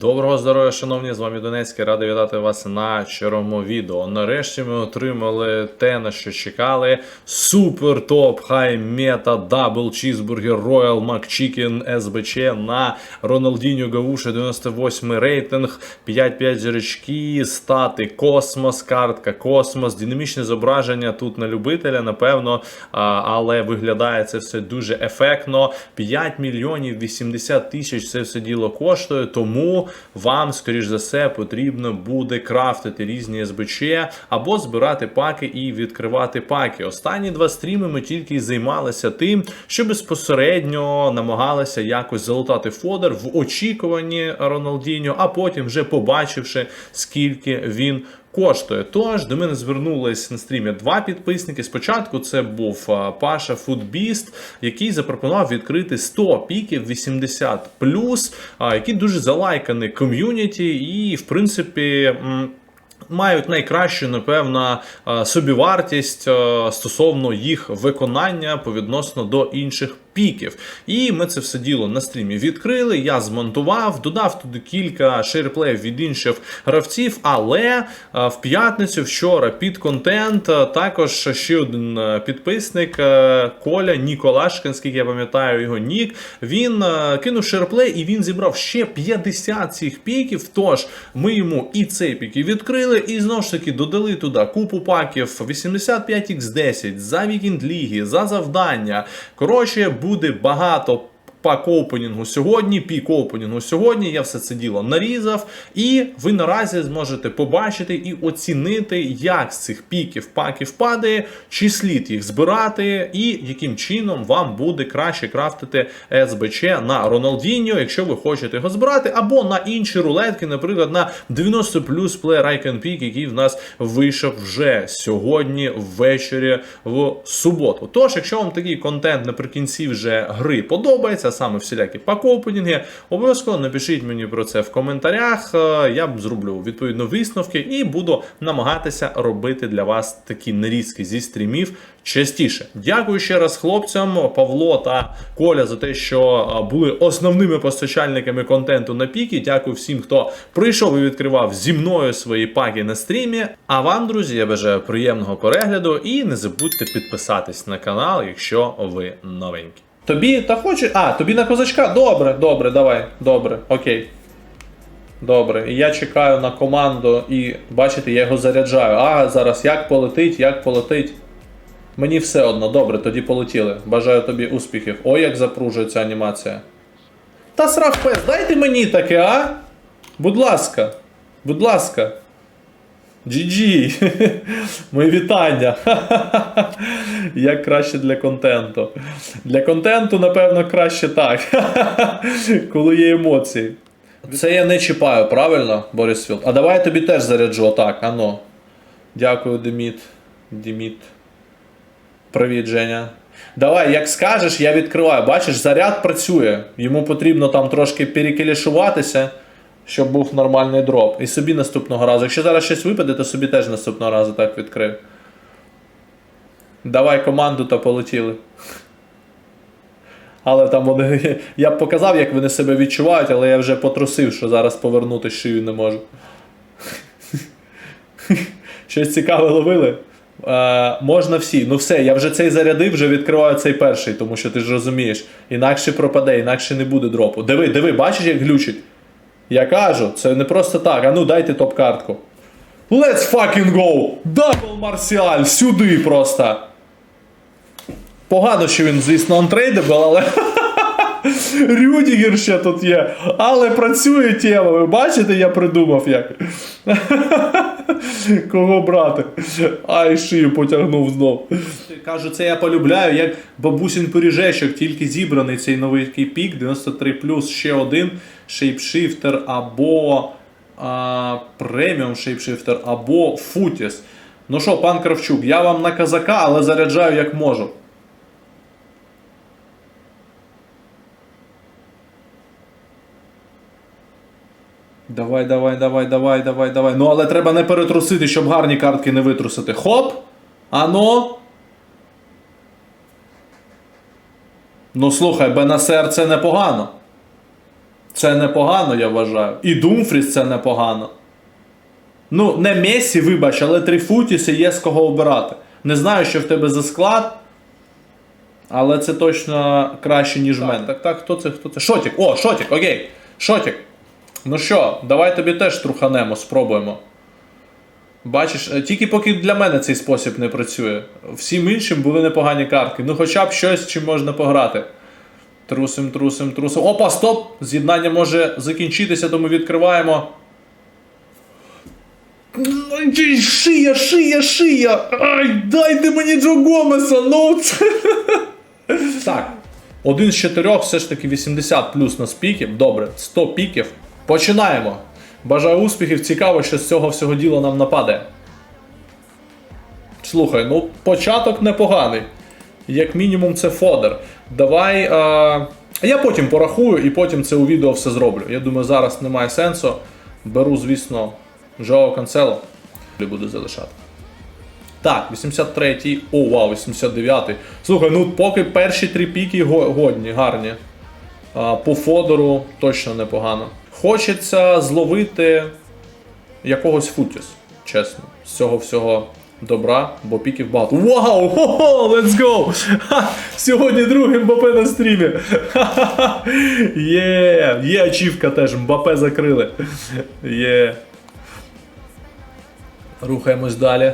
Доброго здоров'я, шановні, з вами Донецький. Радий вітати вас на черому відео. Нарешті ми отримали те, на що чекали. Супер топ хай мета дабл чізбургер Royal McChicken СБЧ на Роналдіньо Гавуша 98 рейтинг, 5-5 зірочки, стати Космос, картка Космос, динамічне зображення тут на любителя, напевно, але виглядає це все дуже ефектно. 5 мільйонів 80 тисяч це все діло коштує, тому вам, скоріш за все, потрібно буде крафтити різні СБЧ або збирати паки і відкривати паки. Останні два стріми ми тільки займалися тим, що безпосередньо намагалися якось залутати фодер в очікуванні Роналдіньо, а потім вже побачивши, скільки він. Коштує. Тож до мене звернулись на стрімі два підписники. Спочатку це був Паша Фудбіст, який запропонував відкрити 100 піків 80 а, який дуже залайканий ком'юніті, і в принципі. Мають найкращу, напевно, собівартість стосовно їх виконання по відносно до інших піків. І ми це все діло на стрімі відкрили. Я змонтував, додав туди кілька шейрплеїв від інших гравців. Але е, в п'ятницю, вчора, під контент е, також ще один е, підписник Коля Ніколашкин, скільки я пам'ятаю його нік. Він кинув шейрплей і він зібрав ще 50 цих піків. Тож ми йому і цей пік і відкрили, і знову ж таки додали туди купу паків 85x10 за вікінд ліги, за завдання. Коротше, буде багато. Пак опенінгу сьогодні, пік опенінгу сьогодні. Я все це діло нарізав, і ви наразі зможете побачити і оцінити, як з цих піків паків падає, чи слід їх збирати, і яким чином вам буде краще крафтити СБЧ на Роналдіньо, якщо ви хочете його збирати, або на інші рулетки, наприклад, на 90 плюс плеєр Icon Peak, який в нас вийшов вже сьогодні ввечері в суботу. Тож, якщо вам такий контент наприкінці вже гри подобається, саме всілякі пак-опенінги, обов'язково напишіть мені про це в коментарях. Е, Я зроблю відповідно висновки і буду намагатися робити для вас такі нарізки зі стрімів частіше. Дякую ще раз хлопцям Павло та Коля за те, що е, були основними постачальниками контенту на піки. Дякую всім, хто прийшов і відкривав зі мною свої паки на стрімі. А вам, друзі, я бажаю приємного перегляду і не забудьте підписатись на канал, якщо ви новенькі. Тобі та хоче. А, тобі на козачка? Добре, добре, давай. Добре, окей. Добре. І я чекаю на команду і бачите, я його заряджаю. А, зараз як полетить, як полетить. Мені все одно, добре, тоді полетіли. Бажаю тобі успіхів. Ой, як запружується анімація. Та срав пес, дайте мені таке, а? Будь ласка. Будь ласка. GG. Мої вітання. Як краще для контенту. Для контенту, напевно, краще так. Коли є емоції. Це я не чіпаю, правильно, Борисфілд? А давай я тобі теж заряджу отак, ано. Дякую, Деміт. Деміт. Привіт, Женя. Давай, як скажеш, я відкриваю. Бачиш, заряд працює. Йому потрібно там трошки перекелішуватися, щоб був нормальний дроп. І собі наступного разу. Якщо зараз щось випаде, то собі теж наступного разу так відкрив. Давай команду та полетіли. Але там вони. Я б показав, як вони себе відчувають, але я вже потрусив, що зараз повернути шию не можу. Щось цікаве ловили. Е, можна всі. Ну все, я вже цей зарядив, вже відкриваю цей перший, тому що ти ж розумієш. Інакше пропаде, інакше не буде дропу. Диви, диви, бачиш, як глючить? Я кажу, це не просто так. А ну дайте топ-картку. Let's fucking go! Дабл Марсіаль! Сюди просто! Погано, що він, звісно, untradeable, але. Рюдігер ще тут є. Але працює тема. Ви бачите, я придумав як. Кого брати? Ай, шию потягнув знов. Кажу, це я полюбляю, як бабусін пиріжечок, тільки зібраний цей новий пік, 93 ще один шейпшифтер або преміум шейпшифтер, або футіс. Ну що, пан Кравчук, я вам на казака, але заряджаю як можу. Давай, давай, давай, давай, давай, давай. Ну, але треба не перетрусити, щоб гарні картки не витрусити. Хоп! Ано. Ну слухай, Бенасер це непогано. Це непогано, я вважаю. І Думфріс це непогано. Ну, не Месі, вибач, але три футіси є з кого обирати. Не знаю, що в тебе за склад. Але це точно краще, ніж в мене. Так, так, хто це? Хто це? Шотік. О, Шотік, окей. Шотік. Ну що, давай тобі теж труханемо, спробуємо. Бачиш, е, тільки поки для мене цей спосіб не працює. Всім іншим були непогані картки. Ну хоча б щось, чим можна пограти. Трусим, трусим, трусим. Опа, стоп! З'єднання може закінчитися, тому відкриваємо. Шия, шия, шия! Ай, дайте мені Джо Гомеса! Ну це... Так. Один з чотирьох, все ж таки 80 плюс на піків. Добре, 100 піків. Починаємо. Бажаю успіхів, цікаво, що з цього всього діла нам нападе. Слухай, ну початок непоганий. Як мінімум, це фодер. Давай. А... Я потім порахую і потім це у відео все зроблю. Я думаю, зараз немає сенсу. Беру, звісно, Жоао Канцело. Буду залишати. Так, 83-й. О, вау, 89-й. Слухай, ну поки перші три піки годні, гарні. По Фодору точно непогано. Хочеться зловити якогось футіс, чесно. З цього всього добра, бо піків багато. Вау! Хо-хо! Let's go! Ха! Сьогодні другий Мбапе на стрімі. Є! Є ачівка теж, Мбапе закрили. Є. Рухаємось далі.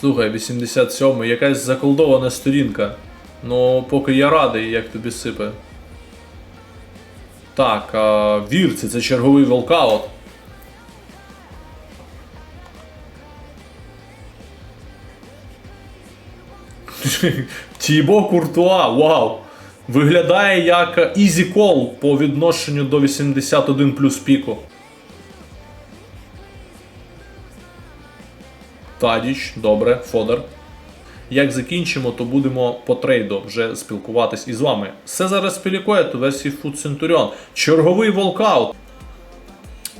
Слухай, 87-й, якась заколдована сторінка. Ну, поки я радий, як тобі сипе. Так, а, вірці, це черговий волкаут. Тібо Куртуа, вау! Виглядає як ізі кол по відношенню до 81 плюс піку. Тадіч, добре, Фодер. Як закінчимо, то будемо по трейду вже спілкуватись із вами. Все зараз Пілікоєт у версії Food Centurion. Черговий волкаут.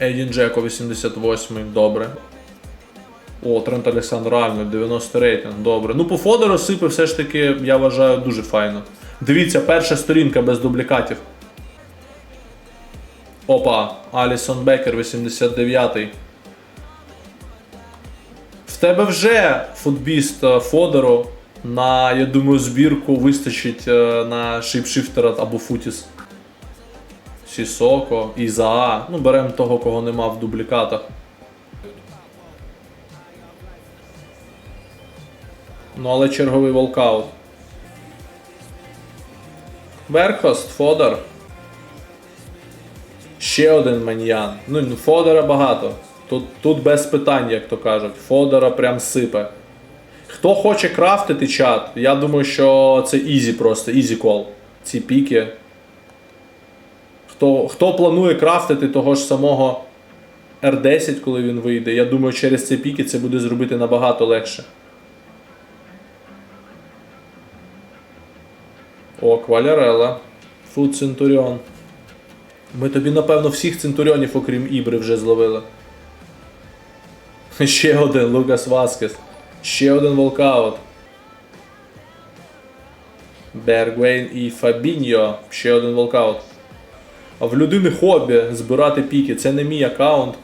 Ейдін Джеко 88, добре. О, Трент Олександр Арнольд, 90 рейтинг, добре. Ну, по Фодору сипи все ж таки, я вважаю, дуже файно. Дивіться, перша сторінка без дублікатів. Опа, Алісон Бекер, 89-й. Тебе вже футбіст Фодору на, я думаю, збірку вистачить е, на шейпшифтера або Футіс. Сісоко, Ізаа. Ну, беремо того, кого нема в дублікатах. Ну, але черговий волкаут. Верхост, Фодор. Ще один маньян. Ну, ну, Фодора багато. Тут, тут без питань, як то кажуть. Фодора прям сипе. Хто хоче крафтити чат, я думаю, що це ізі просто, ізі кол. Ці піки. Хто, хто планує крафтити того ж самого R10, коли він вийде, я думаю, через ці піки це буде зробити набагато легше. О, Квалярела. Фуд Центуріон. Ми тобі, напевно, всіх центуріонів, окрім Ібри, вже зловили. Ще один Лукас Васкес. Ще один волкаут. Бергвейн і Фабіньо. Ще один волкаут. А в людини хобі збирати піки. Це не мій аккаунт.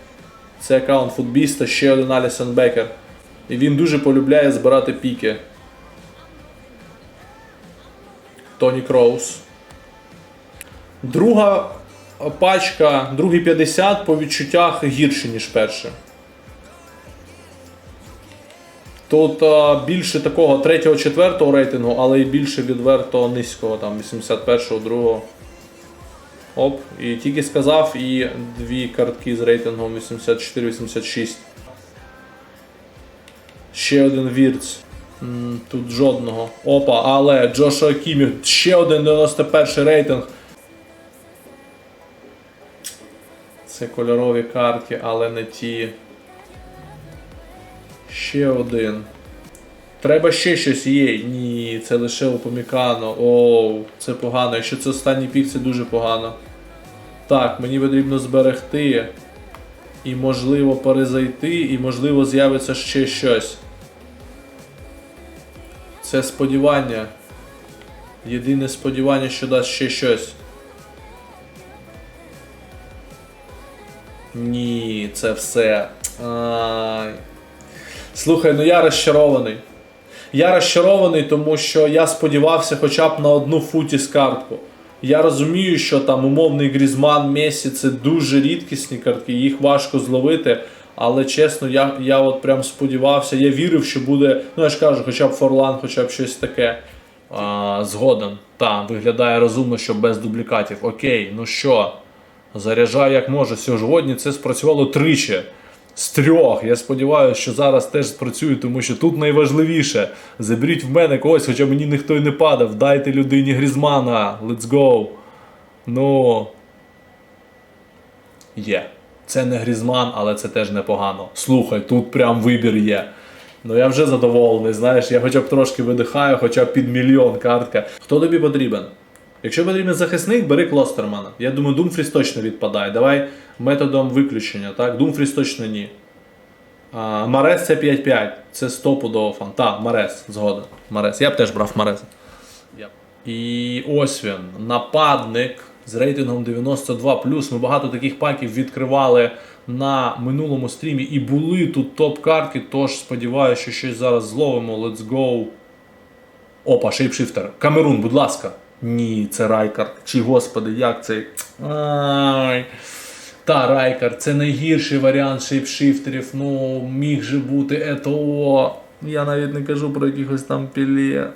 Це аккаунт футбіста, ще один Алісон Бекер. І він дуже полюбляє збирати піки. Тоні Кроус. Друга пачка, другий 50 по відчуттях гірше, ніж перша. Тут а, більше такого 3-4 рейтингу, але і більше відверто низького, там 81-го, 2 Оп, і тільки сказав, і дві картки з рейтингом 84-86. Ще один вірц. Тут жодного. Опа, але Джошуа Кімі, ще один 91 рейтинг. Це кольорові картки, але не ті. Ще один. Треба ще щось є. Ні, це лише Упомікано. Оу, це погано. Якщо це останній пік, це дуже погано. Так, мені потрібно зберегти. І можливо перезайти, і можливо з'явиться ще щось. Це сподівання. Єдине сподівання, що дасть ще щось. Ні, це все. Ай. Слухай, ну я розчарований. Я розчарований, тому що я сподівався хоча б на одну футіс картку. Я розумію, що там умовний Грізман, Месі це дуже рідкісні картки, їх важко зловити. Але чесно, я, я от прям сподівався, я вірив, що буде, ну я ж кажу, хоча б Форлан, хоча б щось таке. А, згоден. Та, виглядає розумно, що без дублікатів. Окей, ну що, заряджаю як може. Сьогодні це спрацювало тричі з трьох. Я сподіваюся, що зараз теж спрацює, тому що тут найважливіше. Заберіть в мене когось, хоча мені ніхто й не падав. Дайте людині Грізмана. Let's go. Ну. Є. Це не Грізман, але це теж непогано. Слухай, тут прям вибір є. Ну я вже задоволений, знаєш, я хоча б трошки видихаю, хоча б під мільйон картка. Хто тобі потрібен? Якщо потрібен захисник, бери Клостермана. Я думаю, Думфріс точно відпадає. Давай методом виключення, так? Думфріс точно ні. А, Марес це 5-5. Це стопудово фан. Так, Марес, згоден. Марес. Я б теж брав Мареса. І ось він, нападник з рейтингом 92. Ми багато таких паків відкривали на минулому стрімі і були тут топ-картки, тож сподіваюся, що щось зараз зловимо. Let's go. Опа, шейпшифтер. Камерун, будь ласка. Ні, це Райкар. Чи господи, як цей. Ай. Та, Райкар, це найгірший варіант шейпшифтерів. Ну, міг же бути ЕТО. Я навіть не кажу про якихось там пілє.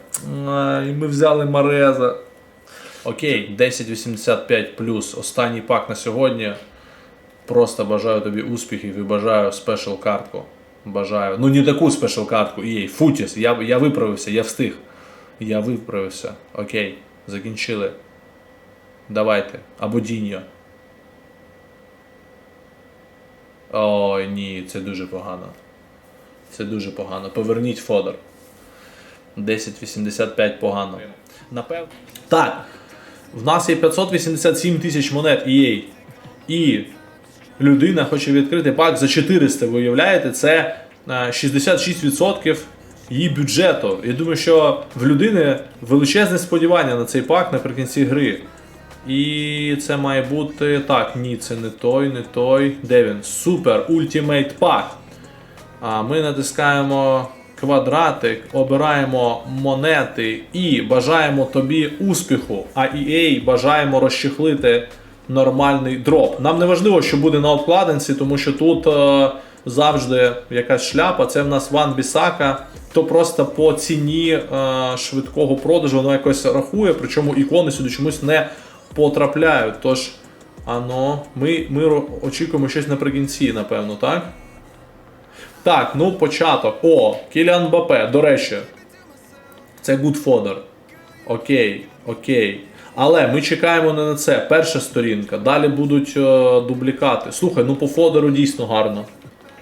Ай, ми взяли Мареза. Окей, 1085 плюс. Останній пак на сьогодні. Просто бажаю тобі успіхів і бажаю спешл картку. Бажаю. Ну не таку спешл картку, їй. Футіс. Я, я виправився, я встиг. Я виправився. Окей, закінчили. Давайте. Або Діньо. Ой, ні, це дуже погано. Це дуже погано. Поверніть Фодор. 1085 погано. Напевно. Так. В нас є 587 тисяч монет EA. І людина хоче відкрити пак за 400, ви уявляєте, це е, 66% її бюджету. Я думаю, що в людини величезне сподівання на цей пак наприкінці гри. І це має бути. Так, ні, це не той, не той. Де він? Супер Ultimate Pack. А ми натискаємо квадратик, обираємо монети і бажаємо тобі успіху. А EA бажаємо розчехлити нормальний дроп. Нам не важливо, що буде на обкладинці, тому що тут е, завжди якась шляпа. Це в нас Ван Бісака. То просто по ціні е, швидкого продажу воно якось рахує, причому ікони сюди чомусь не потрапляють. Тож, ано, ми, ми очікуємо щось наприкінці, напевно, так? Так, ну початок. О, Кіліан Бапе, до речі. Це fodder. Окей, окей. Але ми чекаємо не на це. Перша сторінка. Далі будуть е, дублікати. Слухай, ну по фодеру дійсно гарно.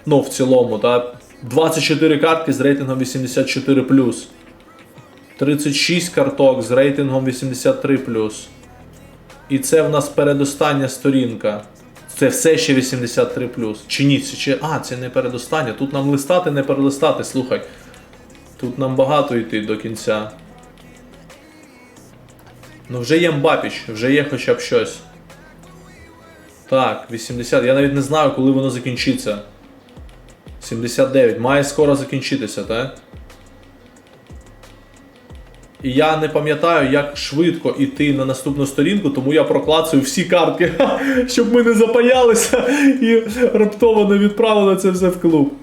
Ну, в цілому, так. 24 картки з рейтингом 84. 36 карток з рейтингом 83. І це в нас передостання сторінка. Це все ще 83 Чи ні? Це чи... А, це не передостання. Тут нам листати, не перелистати, слухай. Тут нам багато йти до кінця. Ну вже є Мбапіч, вже є хоча б щось. Так, 80. Я навіть не знаю, коли воно закінчиться. 79. Має скоро закінчитися, так? І я не пам'ятаю, як швидко йти на наступну сторінку, тому я проклацаю всі картки, щоб ми не запаялися і раптово не відправили це все в клуб.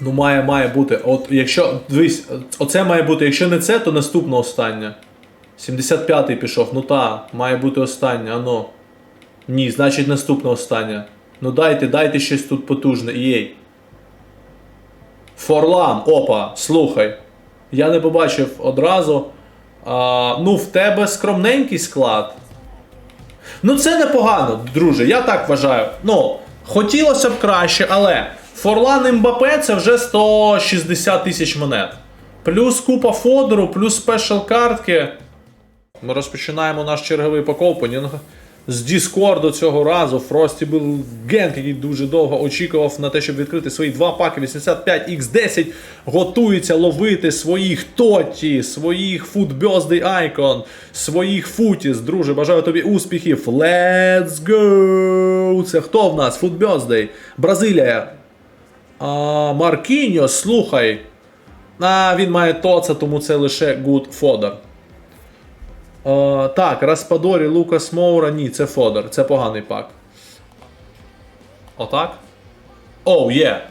Ну, має, має бути. От якщо. Дивись, оце має бути. Якщо не це, то наступна остання. 75-й пішов. Ну та, має бути остання, ано. Ні, значить наступна остання. Ну дайте, дайте щось тут потужне. Єй. Форлан, опа, слухай. Я не побачив одразу. А, ну, в тебе скромненький склад. Ну, це непогано, друже, я так вважаю. Ну, хотілося б краще, але Форлан Мбапе це вже 160 тисяч монет. Плюс купа фодеру, плюс спешл картки. Ми розпочинаємо наш черговий покопанінг. З Діскорду цього разу. Фрості був Генк, який дуже довго очікував на те, щоб відкрити свої два паки 85X10. Готується ловити своїх Тоті, своїх Birthday Icon, своїх Футіс. Друже, бажаю тобі успіхів. Let's go! Це хто в нас? Food Бразилія. А, Маркіньо, слухай. А, він має тоца, тому це лише good fodder. А, так, Распадорі, Лукас Моура, ні, це фодер, це поганий пак. Отак? Оу, є.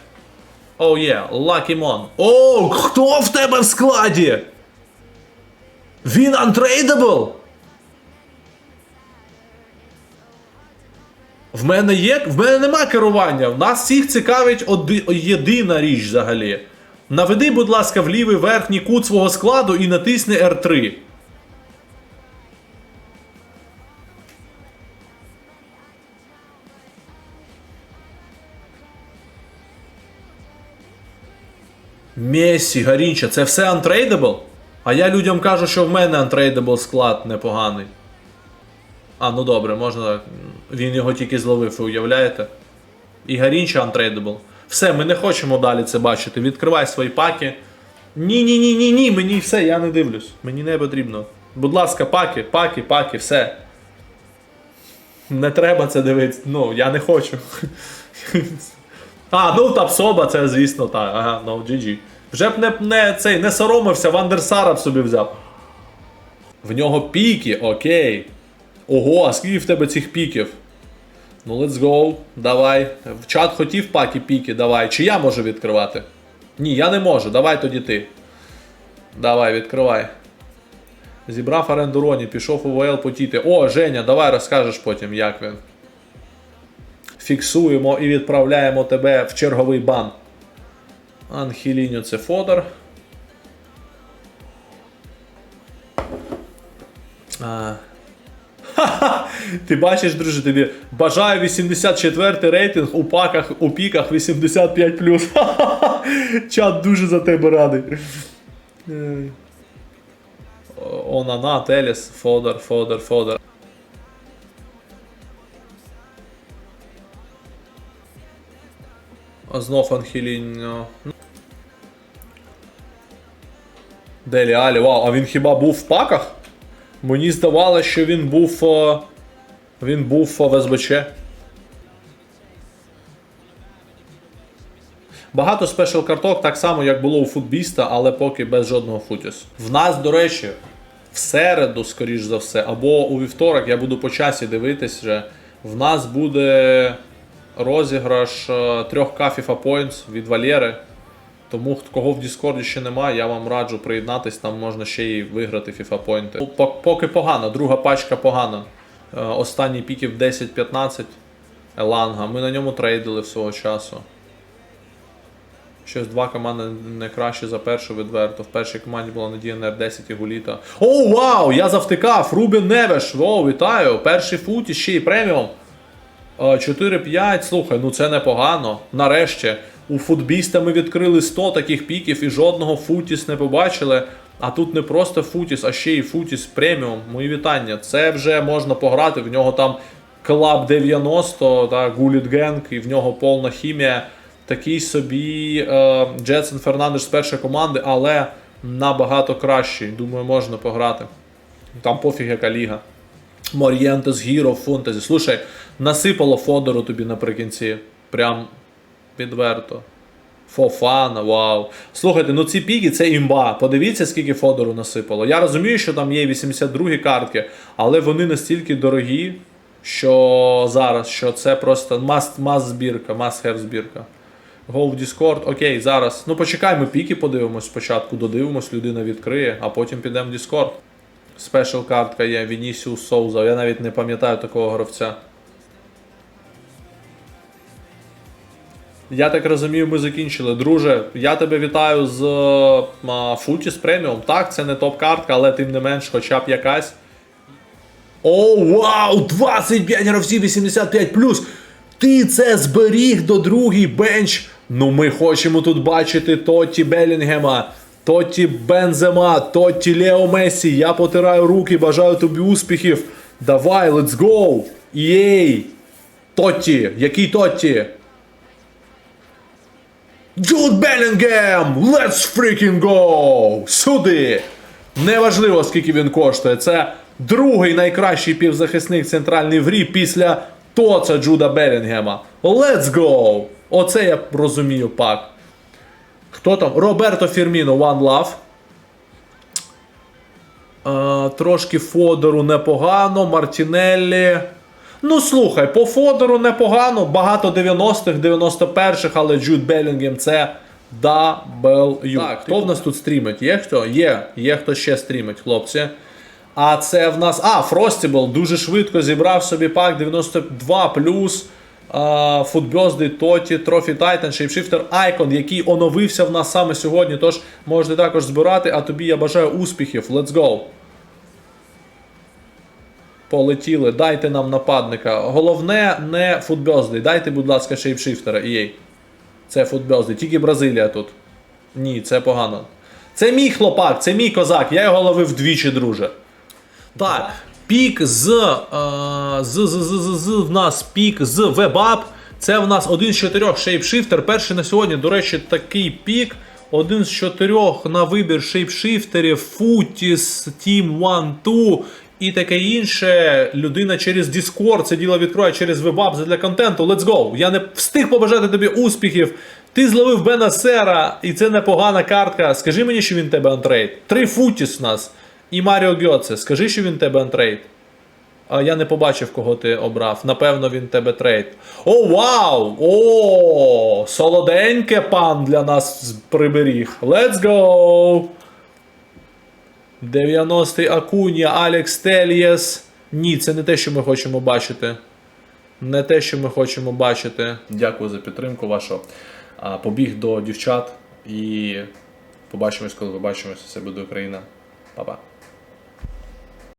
Оу, є, Mon. Оу, хто в тебе в складі? Він untradeable? В мене є. В мене нема керування. В нас всіх цікавить оди, єдина річ взагалі. Наведи, будь ласка, в лівий верхній кут свого складу і натисни R3. Месі, Гарінча, це все untradeable? А я людям кажу, що в мене untradeable склад непоганий. А, ну добре, можна. Він його тільки зловив, ви уявляєте? І Гарінча untradeable. Все, ми не хочемо далі це бачити. Відкривай свої паки. Ні, ні, ні, ні, ні, мені все, я не дивлюсь. Мені не потрібно. Будь ласка, паки, паки, паки, все. Не треба це дивитися. Ну, я не хочу. А, ну Тапсоба, це звісно так. Ага, ну GG. Вже б не, не цей не соромився, Вандерсара б собі взяв. В нього піки, окей. Ого, а скільки в тебе цих піків? Ну, let's go, давай. В чат хотів паки піки, давай. Чи я можу відкривати? Ні, я не можу, давай тоді ти. Давай, відкривай. Зібрав оренду Роні, пішов у ВЛ потіти. О, Женя, давай розкажеш потім, як він. Фіксуємо і відправляємо тебе в черговий бан. Анхеліньо це Фодор. А. Ха-ха! Ти бачиш, друже, тобі бажаю 84 рейтинг у паках, у піках 85. Ха-ха-ха! Чат дуже за тебе радий. Онана, Теліс, Фодор, Фодор, Фодор. Знов Анхеліньо. Делі Алі, вау, а він хіба був в паках? Мені здавалося, що він був. е, Він був е, в СБЧ. Багато спешл карток, так само, як було у футбіста, але поки без жодного футіс. В нас, до речі, в середу, скоріш за все, або у вівторок, я буду по часі дивитись вже. В нас буде розіграш е, трьох FIFA Points від Валєри. Тому кого в Діскорді ще немає, я вам раджу приєднатись, там можна ще й виграти FIFA Point. Ну, поки погано, друга пачка погана. Е, Останній піків 10-15 Еланга. Ми на ньому трейдили свого часу. Щось два команди не краще за першу відверто. В першій команді була Надія НР-10 і Гуліта. О, вау! Я завтикав! Рубін Невеш! Воу, вітаю! Перший фут і ще й преміум. Е, 4-5, слухай, ну це непогано. Нарешті, у футбіста ми відкрили 100 таких піків і жодного футіс не побачили. А тут не просто футіс, а ще й футіс преміум. Мої вітання. Це вже можна пограти. В нього там Клаб 90, та Гуліт Генг, і в нього повна хімія. Такий собі е, Джетсон Фернандеш з першої команди, але набагато кращий. Думаю, можна пограти. Там пофіг яка ліга. Морієнтес, Гіро, Фунтезі. Слушай, насипало Фодору тобі наприкінці. Прям відверто. Фофана, вау. Слухайте, ну ці піки це імба. Подивіться, скільки Фодору насипало. Я розумію, що там є 82 картки, але вони настільки дорогі, що зараз, що це просто must, must збірка. Go в Discord, окей, зараз. Ну почекай, ми піки подивимось спочатку, додивимось, людина відкриє, а потім підемо в Discord. Спешл картка є Вінісіус Соуза. Я навіть не пам'ятаю такого гравця. Я так розумію, ми закінчили. Друже, я тебе вітаю з а, Футіс преміум. Так, це не топ-картка, але тим не менш, хоча б якась. О, вау! 25 гравців 85 Ти це зберіг до другий бенч. Ну, ми хочемо тут бачити Тотті Белінгема, Тотті Бензема, Тотті Лео Месі. Я потираю руки, бажаю тобі успіхів. Давай, let's go! Єй! Тотті! Який Тотті? Джуд Белінгем! Let's freaking go! Сюди! Неважливо, скільки він коштує. Це другий найкращий півзахисник центральний в грі після Тоца Джуда Белінгема. Let's go! Оце я розумію пак. Хто там? Роберто Фірміно, One Love. Е, трошки Фодору непогано, Мартінеллі. Ну слухай, по Фодору непогано, багато 90-х, 91-х, але Джуд Белінгем це W. Так, хто в нас тут стрімить? Є хто? Є, є хто ще стрімить, хлопці. А це в нас. А, Фростібл дуже швидко зібрав собі пак 92 плюс. Футбьозди, Тоті, Трофі Тайтан, Шейпшифтер Айкон, який оновився в нас саме сьогодні. Тож можете також збирати, а тобі я бажаю успіхів. Let's go! Полетіли, дайте нам нападника. Головне не футбьозди. Дайте, будь ласка, шейпшифтера. EA. Це футбьозди. Тільки Бразилія тут. Ні, це погано. Це мій хлопак, це мій козак. Я його ловив двічі, друже. Так, пік з, е, з, з, з, з, з в нас пік з вебап. Це в нас один з чотирьох шейпшифтер. Перший на сьогодні, до речі, такий пік. Один з чотирьох на вибір шейпшифтерів, Футіс, Team One Two і таке інше. Людина через Discord це діло відкриває через вебап для контенту. Let's go! Я не встиг побажати тобі успіхів. Ти зловив Бена Сера, і це непогана картка. Скажи мені, що він тебе антрейд. Три Футіс нас. І Маріо Гьоце. Скажи, що він тебе антрейд. А я не побачив, кого ти обрав. Напевно, він тебе трейд. О, вау! О, солоденьке пан для нас приберіг. Let's go! 90-й Акунія, Алекс Тельєс. Ні, це не те, що ми хочемо бачити. Не те, що ми хочемо бачити. Дякую за підтримку вашу. Побіг до дівчат і побачимось, коли побачимось. Все буде Україна. Па-па.